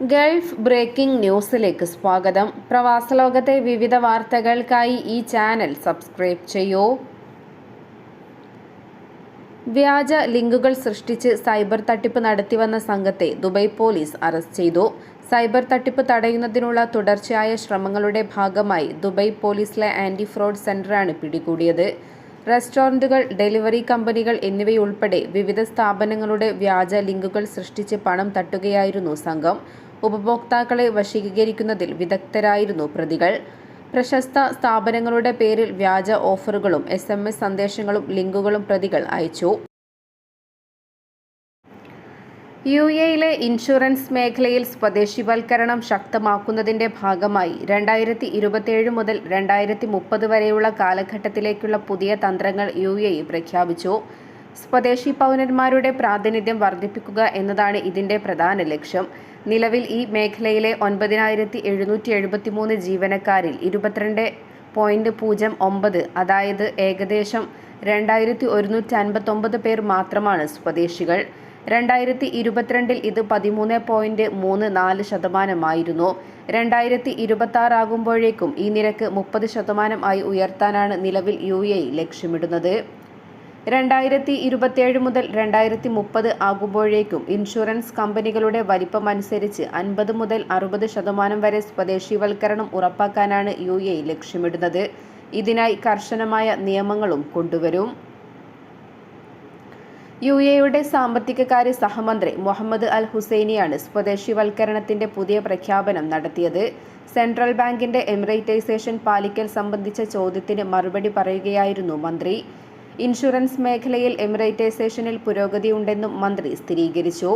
Gulf breaking ന്യൂസിലേക്ക് സ്വാഗതം. പ്രവാസലോകത്തെ വിവിധ വാർത്തകൾക്കായി ഈ ചാനൽ സബ്സ്ക്രൈബ് ചെയ്യൂ. വ്യാജ ലിങ്കുകൾ സൃഷ്ടിച്ച് സൈബർ തട്ടിപ്പ് നടത്തിവന്ന സംഘത്തെ ദുബൈ പോലീസ് അറസ്റ്റ് ചെയ്തു. സൈബർ തട്ടിപ്പ് തടയുന്നതിനുള്ള തുടർച്ചയായ ശ്രമങ്ങളുടെ ഭാഗമായി ദുബൈ പോലീസിലെ ആന്റി ഫ്രോഡ് സെന്ററാണ് പിടികൂടിയത്. റെസ്റ്റോറന്റുകൾ ഡെലിവറി കമ്പനികൾ എന്നിവയുൾപ്പെടെ വിവിധ സ്ഥാപനങ്ങളുടെ വ്യാജ ലിങ്കുകൾ സൃഷ്ടിച്ച് പണം തട്ടുകയായിരുന്നു സംഘം. ഉപഭോക്താക്കളെ വശീകരിക്കുന്നതിൽ വിദഗ്ധരായിരുന്നു പ്രതികൾ. പ്രശസ്ത സ്ഥാപനങ്ങളുടെ പേരിൽ വ്യാജ ഓഫറുകളും എസ് എം എസ് സന്ദേശങ്ങളും ലിങ്കുകളും പ്രതികൾ അയച്ചു. യു എയിലെ ഇൻഷുറൻസ് മേഖലയിൽ സ്വദേശിവൽക്കരണം ശക്തമാക്കുന്നതിന്റെ ഭാഗമായി രണ്ടായിരത്തി ഇരുപത്തിയേഴ് മുതൽ രണ്ടായിരത്തി മുപ്പത് വരെയുള്ള കാലഘട്ടത്തിലേക്കുള്ള പുതിയ തന്ത്രങ്ങൾ യു എ പ്രഖ്യാപിച്ചു. സ്വദേശി പൗരന്മാരുടെ പ്രാതിനിധ്യം വർദ്ധിപ്പിക്കുക എന്നതാണ് ഇതിന്റെ പ്രധാന ലക്ഷ്യം. നിലവിൽ ഈ മേഖലയിലെ ഒൻപതിനായിരത്തി എഴുന്നൂറ്റി എഴുപത്തി മൂന്ന് ജീവനക്കാരിൽ ഇരുപത്തിരണ്ട് പോയിന്റ് പൂജ്യം ഒമ്പത് അതായത് ഏകദേശം രണ്ടായിരത്തി ഒരുന്നൂറ്റി അൻപത്തൊമ്പത് പേർ മാത്രമാണ് സ്വദേശികൾ. രണ്ടായിരത്തി ഇരുപത്തിരണ്ടിൽ ഇത് പതിമൂന്ന് പോയിന്റ് മൂന്ന് നാല് ശതമാനമായിരുന്നു. രണ്ടായിരത്തി ഇരുപത്തി ഈ നിരക്ക് മുപ്പത് ശതമാനം ആയി ഉയർത്താനാണ് നിലവിൽ യു എ ലക്ഷ്യമിടുന്നത്. രണ്ടായിരത്തി ഇരുപത്തിയേഴ് മുതൽ രണ്ടായിരത്തി മുപ്പത് ആകുമ്പോഴേക്കും ഇൻഷുറൻസ് കമ്പനികളുടെ വലിപ്പമനുസരിച്ച് അൻപത് മുതൽ അറുപത് ശതമാനം വരെ സ്വദേശിവൽക്കരണം ഉറപ്പാക്കാനാണ് യു എ ലക്ഷ്യമിടുന്നത്. ഇതിനായി കർശനമായ നിയമങ്ങളും കൊണ്ടുവരും. യു എയുടെ സാമ്പത്തിക കാര്യ സഹമന്ത്രി മുഹമ്മദ് അൽ ഹുസൈനിയാണ് സ്വദേശിവൽക്കരണത്തിന്റെ പുതിയ പ്രഖ്യാപനം നടത്തിയത്. സെൻട്രൽ ബാങ്കിന്റെ എമിറേറ്റൈസേഷൻ പാലിക്കൽ സംബന്ധിച്ച ചോദ്യത്തിന് മറുപടി പറയുകയായിരുന്നു മന്ത്രി. ഇൻഷുറൻസ് മേഖലയിൽ എമിറേറ്റൈസേഷനിൽ പുരോഗതിയുണ്ടെന്നും മന്ത്രി സ്ഥിരീകരിച്ചു.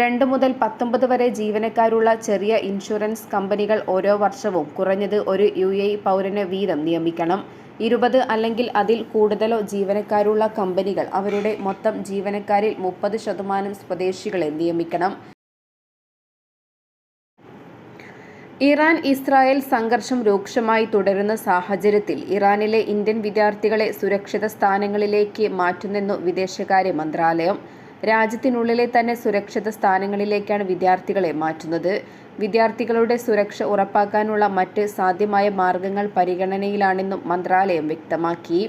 രണ്ട് മുതൽ പത്തൊമ്പത് വരെ ജീവനക്കാരുള്ള ചെറിയ ഇൻഷുറൻസ് കമ്പനികൾ ഓരോ വർഷവും കുറഞ്ഞത് ഒരു യു എ പൗരന് വീതം നിയമിക്കണം. ഇരുപത് അല്ലെങ്കിൽ അതിൽ കൂടുതലോ ജീവനക്കാരുള്ള കമ്പനികൾ അവരുടെ മൊത്തം ജീവനക്കാരിൽ മുപ്പത് ശതമാനം സ്വദേശികളെ നിയമിക്കണം. ഇറാൻ ഇസ്രായേൽ സംഘർഷം രൂക്ഷമായി തുടരുന്ന സാഹചര്യത്തിൽ ഇറാനിലെ ഇന്ത്യൻ വിദ്യാർത്ഥികളെ സുരക്ഷിത സ്ഥാനങ്ങളിലേക്ക് മാറ്റുന്നെന്നു വിദേശകാര്യ മന്ത്രാലയം. രാജ്യത്തിനുള്ളിലെ തന്നെ സുരക്ഷിത സ്ഥാനങ്ങളിലേക്കാണ് വിദ്യാർത്ഥികളെ മാറ്റുന്നത്. വിദ്യാർത്ഥികളുടെ സുരക്ഷ ഉറപ്പാക്കാനുള്ള മറ്റ് സാധ്യമായ മാർഗങ്ങൾ പരിഗണനയിലാണെന്നും മന്ത്രാലയം വ്യക്തമാക്കി.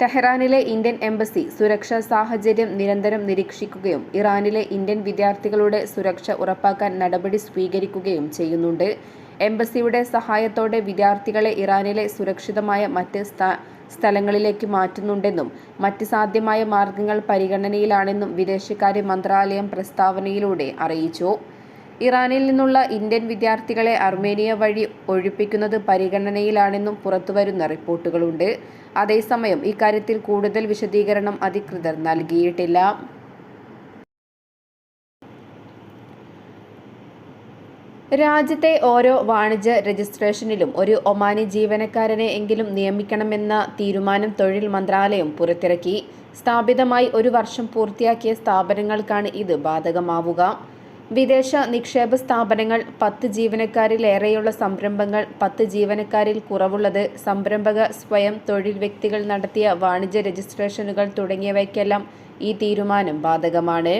ടെഹ്റാനിലെ ഇന്ത്യൻ എംബസി സുരക്ഷാ സാഹചര്യം നിരന്തരം നിരീക്ഷിക്കുകയും ഇറാനിലെ ഇന്ത്യൻ വിദ്യാർത്ഥികളുടെ സുരക്ഷ ഉറപ്പാക്കാൻ നടപടി സ്വീകരിക്കുകയും ചെയ്യുന്നുണ്ട്. എംബസിയുടെ സഹായത്തോടെ വിദ്യാർത്ഥികളെ ഇറാനിലെ സുരക്ഷിതമായ മറ്റ് സ്ഥലങ്ങളിലേക്ക് മാറ്റുന്നുണ്ടെന്നും മറ്റ് സാധ്യമായ മാർഗങ്ങൾ പരിഗണനയിലാണെന്നും വിദേശകാര്യ മന്ത്രാലയം പ്രസ്താവനയിലൂടെ അറിയിച്ചു. ഇറാനിൽ നിന്നുള്ള ഇന്ത്യൻ വിദ്യാർത്ഥികളെ അർമേനിയ വഴി ഒഴിപ്പിക്കുന്നത് പരിഗണനയിലാണെന്നും പുറത്തുവരുന്ന റിപ്പോർട്ടുകളുണ്ട്. അതേസമയം ഇക്കാര്യത്തിൽ കൂടുതൽ വിശദീകരണം അധികൃതർ നൽകിയിട്ടില്ല. രാജ്യത്തെ ഓരോ വാണിജ്യ രജിസ്ട്രേഷനിലും ഒരു ഒമാനി ജീവനക്കാരനെ എങ്കിലും നിയമിക്കണമെന്ന തീരുമാനം തൊഴിൽ മന്ത്രാലയം പുറത്തിറക്കി. സ്ഥാപിതമായി ഒരു വർഷം പൂർത്തിയാക്കിയ സ്ഥാപനങ്ങൾക്കാണ് ഇത് ബാധകമാവുക. വിദേശ നിക്ഷേപ സ്ഥാപനങ്ങൾ പത്ത് ജീവനക്കാരിലേറെയുള്ള സംരംഭങ്ങൾ പത്ത് ജീവനക്കാരിൽ കുറവുള്ളത് സംരംഭക സ്വയം തൊഴിൽ വ്യക്തികൾ നടത്തിയ വാണിജ്യ രജിസ്ട്രേഷനുകൾ തുടങ്ങിയവയ്ക്കെല്ലാം ഈ തീരുമാനം ബാധകമാണ്.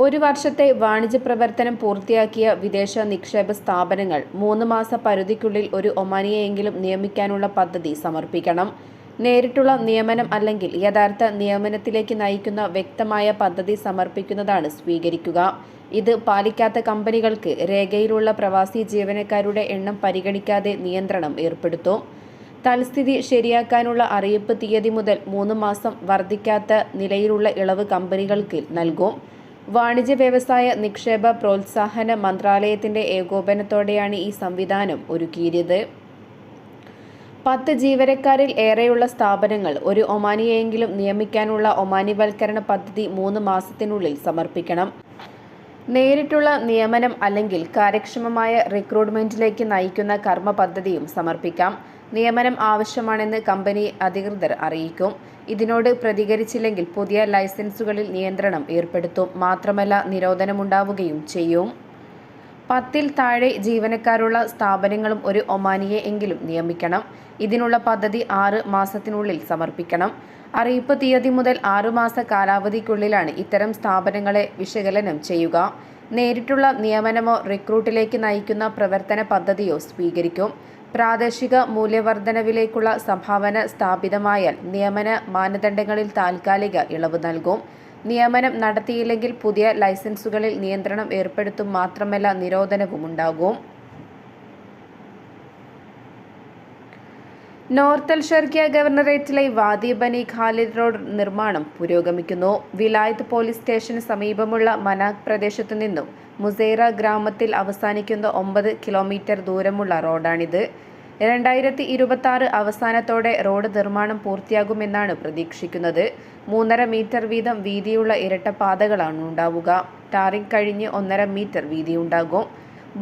ഒരു വർഷത്തെ വാണിജ്യ പ്രവർത്തനം പൂർത്തിയാക്കിയ വിദേശ നിക്ഷേപ സ്ഥാപനങ്ങൾ മൂന്ന് മാസ പരിധിക്കുള്ളിൽ ഒരു ഒമാനിയെങ്കിലും നിയമിക്കാനുള്ള പദ്ധതി സമർപ്പിക്കണം. നേരിട്ടുള്ള നിയമനം അല്ലെങ്കിൽ യഥാർത്ഥ നിയമനത്തിലേക്ക് നയിക്കുന്ന വ്യക്തമായ പദ്ധതി സമർപ്പിക്കുന്നതാണ് സ്വീകരിക്കുക. ഇത് പാലിക്കാത്ത കമ്പനികൾക്ക് രേഖയിലുള്ള പ്രവാസി ജീവനക്കാരുടെ എണ്ണം പരിഗണിക്കാതെ നിയന്ത്രണം ഏർപ്പെടുത്തും. തൽസ്ഥിതി ശരിയാക്കാനുള്ള അറിയിപ്പ് തീയതി മുതൽ മൂന്ന് മാസം വർദ്ധിക്കാത്ത നിലയിലുള്ള ഇളവ് കമ്പനികൾക്ക് നൽകും. വാണിജ്യ വ്യവസായ നിക്ഷേപ പ്രോത്സാഹന മന്ത്രാലയത്തിന്റെ ഏകോപനത്തോടെയാണ് ഈ സംവിധാനം ഒരുക്കിയത്. പത്ത് ജീവനക്കാരിൽ ഏറെയുള്ള സ്ഥാപനങ്ങൾ ഒരു ഒമാനിയെങ്കിലും നിയമിക്കാനുള്ള ഒമാനിവൽക്കരണ പദ്ധതി മൂന്ന് മാസത്തിനുള്ളിൽ സമർപ്പിക്കണം. നേരിട്ടുള്ള നിയമനം അല്ലെങ്കിൽ കാര്യക്ഷമമായ റിക്രൂട്ട്മെന്റിലേക്ക് നയിക്കുന്ന കർമ്മ പദ്ധതിയും സമർപ്പിക്കാം. നിയമനം ആവശ്യമാണെന്ന് കമ്പനി അധികൃതർ അറിയിക്കും. ഇതിനോട് പ്രതികരിച്ചില്ലെങ്കിൽ പുതിയ ലൈസൻസുകളിൽ നിയന്ത്രണം ഏർപ്പെടുത്തും. മാത്രമല്ല നിരോധനമുണ്ടാവുകയും ചെയ്യും. പത്തിൽ താഴെ ജീവനക്കാരുള്ള സ്ഥാപനങ്ങളും ഒരു ഒമാനിയെ എങ്കിലും നിയമിക്കണം. ഇതിനുള്ള പദ്ധതി ആറ് മാസത്തിനുള്ളിൽ സമർപ്പിക്കണം. അറിയിപ്പ് തീയതി മുതൽ ആറുമാസ കാലാവധിക്കുള്ളിലാണ് ഇത്തരം സ്ഥാപനങ്ങളെ വിശകലനം ചെയ്യുക. നേരിട്ടുള്ള നിയമനമോ റിക്രൂട്ടിലേക്ക് നയിക്കുന്ന പ്രവർത്തന പദ്ധതിയോ സ്വീകരിക്കും. പ്രാദേശിക മൂല്യവർദ്ധനവിലേക്കുള്ള സംഭാവന സ്ഥാപിതമായാൽ നിയമന മാനദണ്ഡങ്ങളിൽ താൽക്കാലിക ഇളവ് നൽകും. നിയമനം നടത്തിയില്ലെങ്കിൽ പുതിയ ലൈസൻസുകളിൽ നിയന്ത്രണം ഏർപ്പെടുത്തും മാത്രമല്ല നിരോധനവുമുണ്ടാകും നോർത്തൽ ഷെർക്കിയ ഗവർണറേറ്റിലെ വാദി ബനി ഖാലിദ് റോഡ് നിർമ്മാണം പുരോഗമിക്കുന്നു. വിലായത്ത് പോലീസ് സ്റ്റേഷന് സമീപമുള്ള മനാക് പ്രദേശത്തു നിന്നും മുസൈറ ഗ്രാമത്തിൽ അവസാനിക്കുന്ന ഒമ്പത് കിലോമീറ്റർ ദൂരമുള്ള റോഡാണിത്. രണ്ടായിരത്തി ഇരുപത്തി അവസാനത്തോടെ റോഡ് നിർമ്മാണം പൂർത്തിയാകുമെന്നാണ് പ്രതീക്ഷിക്കുന്നത്. മൂന്നര മീറ്റർ വീതം വീതിയുള്ള ഇരട്ടപ്പാതകളാണ് ഉണ്ടാവുക. ടാറിംഗ് കഴിഞ്ഞ് ഒന്നര മീറ്റർ വീതി ഉണ്ടാകും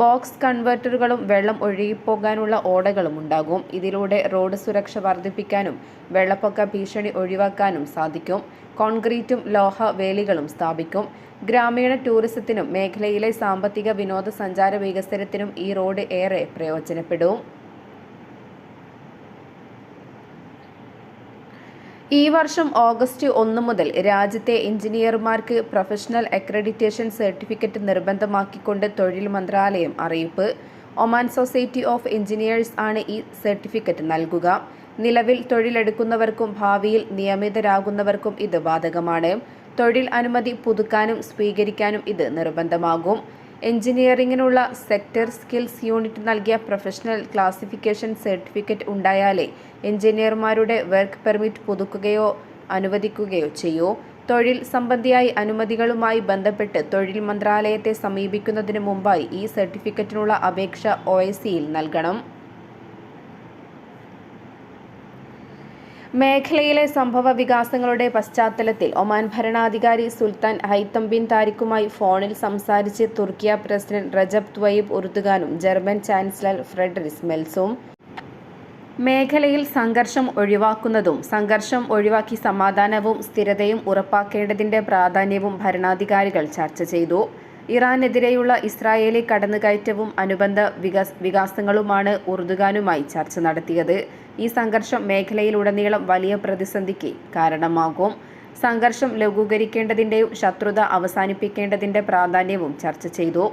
ബോക്സ് കൺവെർട്ടറുകളും വെള്ളം ഒഴുകിപ്പോകാനുള്ള ഓടകളും ഉണ്ടാകും. ഇതിലൂടെ റോഡ് സുരക്ഷ വർദ്ധിപ്പിക്കാനും വെള്ളപ്പൊക്ക ഭീഷണി ഒഴിവാക്കാനും സാധിക്കും. കോൺക്രീറ്റും ലോഹ വേലികളും സ്ഥാപിക്കും. ഗ്രാമീണ ടൂറിസത്തിനും മേഖലയിലെ സാമ്പത്തിക വിനോദസഞ്ചാര വികസനത്തിനും ഈ റോഡ് ഏറെ പ്രയോജനപ്പെടും. ഈ വർഷം ഓഗസ്റ്റ് ഒന്ന് മുതൽ രാജ്യത്തെ എഞ്ചിനീയർമാർക്ക് പ്രൊഫഷണൽ അക്രഡിറ്റേഷൻ സർട്ടിഫിക്കറ്റ് നിർബന്ധമാക്കിക്കൊണ്ട് തൊഴിൽ മന്ത്രാലയം അറിയിപ്പ്. ഒമാൻ സൊസൈറ്റി ഓഫ് എഞ്ചിനീയേഴ്സ് ആണ് ഈ സർട്ടിഫിക്കറ്റ് നൽകുക. നിലവിൽ തൊഴിലെടുക്കുന്നവർക്കും ഭാവിയിൽ നിയമിതരാകുന്നവർക്കും ഇത് ബാധകമാണ്. തൊഴിൽ അനുമതി പുതുക്കാനും സ്വീകരിക്കാനും ഇത് നിർബന്ധമാകും. എഞ്ചിനീയറിംഗിനുള്ള സെക്ടർ സ്കിൽസ് യൂണിറ്റ് നൽകിയ പ്രൊഫഷണൽ ക്ലാസിഫിക്കേഷൻ സർട്ടിഫിക്കറ്റ് ഉണ്ടായാലേ എഞ്ചിനീയർമാരുടെ വർക്ക് പെർമിറ്റ് പുതുക്കുകയോ അനുവദിക്കുകയോ ചെയ്യൂ. തൊഴിൽ സംബന്ധിയായി അനുമതികളുമായി ബന്ധപ്പെട്ട് തൊഴിൽ മന്ത്രാലയത്തെ സമീപിക്കുന്നതിന് മുമ്പായി ഈ സർട്ടിഫിക്കറ്റിനുള്ള അപേക്ഷ ഒ നൽകണം. മേഖലയിലെ സംഭവ വികാസങ്ങളുടെ പശ്ചാത്തലത്തിൽ ഒമാൻ ഭരണാധികാരി സുൽത്താൻ ഹൈത്തം ബിൻ താരിഖുമായി ഫോണിൽ സംസാരിച്ച് തുർക്കിയ പ്രസിഡന്റ് റജബ് ത്വയിബ് ഉറുദുഗാനും ജർമ്മൻ ചാൻസലർ ഫ്രെഡറിസ് മെൽസും. മേഖലയിൽ സംഘർഷം ഒഴിവാക്കുന്നതും സംഘർഷം ഒഴിവാക്കി സമാധാനവും സ്ഥിരതയും ഉറപ്പാക്കേണ്ടതിന്റെ പ്രാധാന്യവും ഭരണാധികാരികൾ ചർച്ച ചെയ്തു. ഇറാനെതിരെയുള്ള ഇസ്രായേലി കടന്നുകയറ്റവും അനുബന്ധ വികാസ് വികാസങ്ങളുമാണ് ഉറുദുഗാനുമായി ചർച്ച നടത്തിയത്. ഈ സംഘർഷം മേഖലയിലുടനീളം വലിയ പ്രതിസന്ധിക്ക് കാരണമാകും. സംഘർഷം ലഘൂകരിക്കേണ്ടതിന്റെയും ശത്രുത അവസാനിപ്പിക്കേണ്ടതിന്റെ പ്രാധാന്യവും ചർച്ച ചെയ്തു.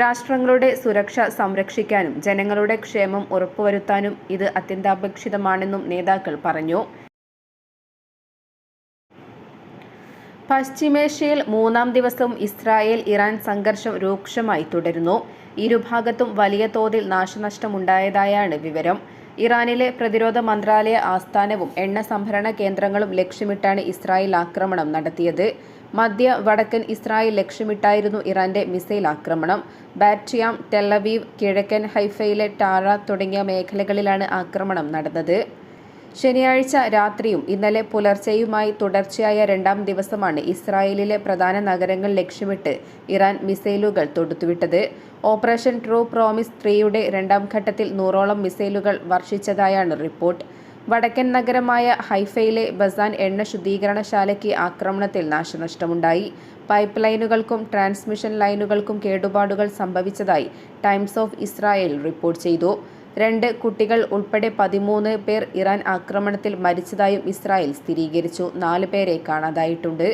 രാഷ്ട്രങ്ങളുടെ സുരക്ഷ സംരക്ഷിക്കാനും ജനങ്ങളുടെ ക്ഷേമം ഉറപ്പുവരുത്താനും ഇത് അത്യന്താപേക്ഷിതമാണെന്നും നേതാക്കൾ പറഞ്ഞു. പശ്ചിമേഷ്യയിൽ മൂന്നാം ദിവസവും ഇസ്രായേൽ ഇറാൻ സംഘർഷം രൂക്ഷമായി തുടരുന്നു. ഇരുഭാഗത്തും വലിയ തോതിൽ നാശനഷ്ടമുണ്ടായതായാണ് വിവരം. ഇറാനിലെ പ്രതിരോധ മന്ത്രാലയ ആസ്ഥാനവും എണ്ണ സംഭരണ കേന്ദ്രങ്ങളും ലക്ഷ്യമിട്ടാണ് ഇസ്രായേൽ ആക്രമണം നടത്തിയത്. മധ്യ വടക്കൻ ഇസ്രായേൽ ലക്ഷ്യമിട്ടായിരുന്നു ഇറാന്റെ മിസൈൽ ആക്രമണം. ബാറ്റിയാം ടെല്ലവീവ് കിഴക്കൻ ഹൈഫയിലെ ടാറ തുടങ്ങിയ മേഖലകളിലാണ് ആക്രമണം നടന്നത്. ശനിയാഴ്ച രാത്രിയും ഇന്നലെ പുലർച്ചെയുമായി തുടർച്ചയായ രണ്ടാം ദിവസമാണ് ഇസ്രായേലിലെ പ്രധാന നഗരങ്ങൾ ലക്ഷ്യമിട്ട് ഇറാൻ മിസൈലുകൾ തൊടുത്തുവിട്ടത്. ഓപ്പറേഷൻ ട്രൂ പ്രോമിസ് ത്രീയുടെ രണ്ടാം ഘട്ടത്തിൽ നൂറോളം മിസൈലുകൾ വർഷിച്ചതായാണ് റിപ്പോർട്ട്. വടക്കൻ നഗരമായ ഹൈഫയിലെ ബസാൻ എണ്ണ ശുദ്ധീകരണശാലയ്ക്ക് ആക്രമണത്തിൽ നാശനഷ്ടമുണ്ടായി. പൈപ്പ് ലൈനുകൾക്കും ട്രാൻസ്മിഷൻ ലൈനുകൾക്കും കേടുപാടുകൾ സംഭവിച്ചതായി ടൈംസ് ഓഫ് ഇസ്രായേൽ റിപ്പോർട്ട് ചെയ്തു. രണ്ട് കുട്ടികൾ ഉൾപ്പെടെ പതിമൂന്ന് പേർ ഇറാൻ ആക്രമണത്തിൽ മരിച്ചതായും ഇസ്രായേൽ സ്ഥിരീകരിച്ചു. നാല് പേരെ കാണാതായിട്ടുണ്ട്.